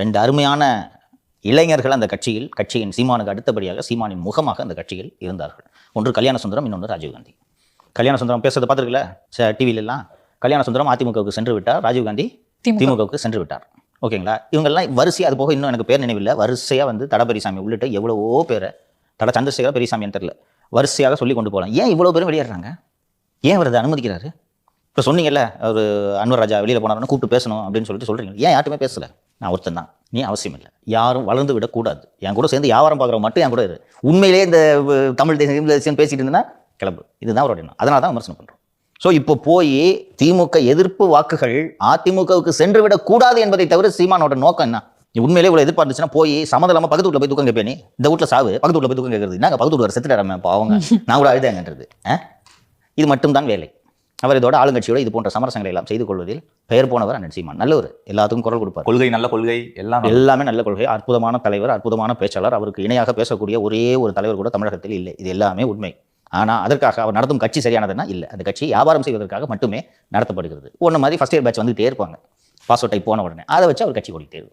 ரெண்டு அருமையான இளைஞர்கள் அந்த கட்சியில் கட்சியின் சீமானுக்கு அடுத்தபடியாக சீமானின் முகமாக அந்த கட்சியில் இருந்தார்கள். ஒன்று கல்யாண சுந்தரம் இன்னொன்று ராஜீவ்காந்தி கல்யாண சுந்தரம் பேசுறதை பார்த்துருக்கல? டிவிலெல்லாம்? கல்யாண சுந்தரம் அதிமுகவுக்கு சென்று விட்டார் ராஜீவ்காந்தி திமுக. திமுகவுக்கு சென்று விட்டார். ஓகேங்களா? இவங்கெல்லாம் வரிசையாக அது போக இன்னும் எனக்கு பேர் நினைவில்லை. வரிசையாக வந்து தட பெரியசாமி உள்ளிட்ட எவ்வளவோ பேரை தட சந்திரசேகர பெரியசாமின்னு தெரியல. வரிசையாக சொல்லி கொண்டு போகலாம். ஏன் இவ்வளோ பேரும் வெளியேறாங்க? ஏன் அவர் அதை அனுமதிக்கிறாரு? இப்போ சொன்னீங்கல்ல ஒரு அன்வர் ராஜா வெளியில் போனாருன்னு கூப்பிட்டு பேசணும் அப்படின்னு சொல்லிட்டு சொல்கிறீங்க ஏன் யார்ட்டுமே பேசல? நான் ஒருத்தன் தான். நீ அவசியம் இல்லை யாரும் வளர்ந்து விடக்கூடாது. என் கூட சேர்ந்து வியாபாரம் பார்க்குறவங்க மட்டும் என் கூட இரு. உண்மையிலே இந்த தமிழ் தேசியம் தேசியம் பேசிட்டு இருந்தேன்னா கிளம்பு. இதுதான் அவருடைய எண்ணம். அதனால தான் விமர்சனம் பண்ணுறோம் ஸோ இப்போ போய் திமுக எதிர்ப்பு வாக்குகள் அதிமுகவுக்கு சென்று விடக்கூடாது என்பதை தவிர சீமானோட நோக்கம் என்ன? நீ உண்மையிலே இவ்வளோ எதிர்பார்த்துச்சுன்னா போய் சம்மதம் பக்கத்து வீட்டில் போய் தூக்கம் கேட்பேன் நீ? இந்த வீட்டில் சாவு பக்கத்து வீட்டில் போய் தூக்கம் கேட்கறது. நாங்கள் பக்கத்து வீட்டு செத்துட்டாரமே இப்போ அவங்க நான் கூட அழுதாங்கன்றது. இது மட்டும்தான் வேலை. அவர் இதோட ஆளுங்கட்சியோட இது போன்ற சமரசங்களை எல்லாம் செய்து கொள்வதில் பெயர் போனவர் அண்ணன் சீமான். நல்லவர். எல்லாத்துக்கும் குரல் கொடுப்பார். கொள்கை நல்ல கொள்கை எல்லாம் நல்ல- எல்லாமே நல்ல கொள்கை. அற்புதமான தலைவர் அற்புதமான பேச்சாளர். அவருக்கு இணையாக பேசக்கூடிய ஒரே ஒரு தலைவர் கூட தமிழகத்தில் இல்லை. இது எல்லாமே உண்மை. ஆனால் அதற்காக அவர் நடத்தும் கட்சி சரியானதுன்னா இல்லை. அந்த கட்சி வியாபாரம் செய்வதற்காக மட்டுமே நடத்தப்படுகிறது. ஒன்று மாதிரி ஃபர்ஸ்ட் இயர் பேட்ச் வந்துகிட்டே இருப்பாங்க. பாஸ் அவுட் போன உடனே. அதை வச்சு அவர் கட்சி ஓடிட்டே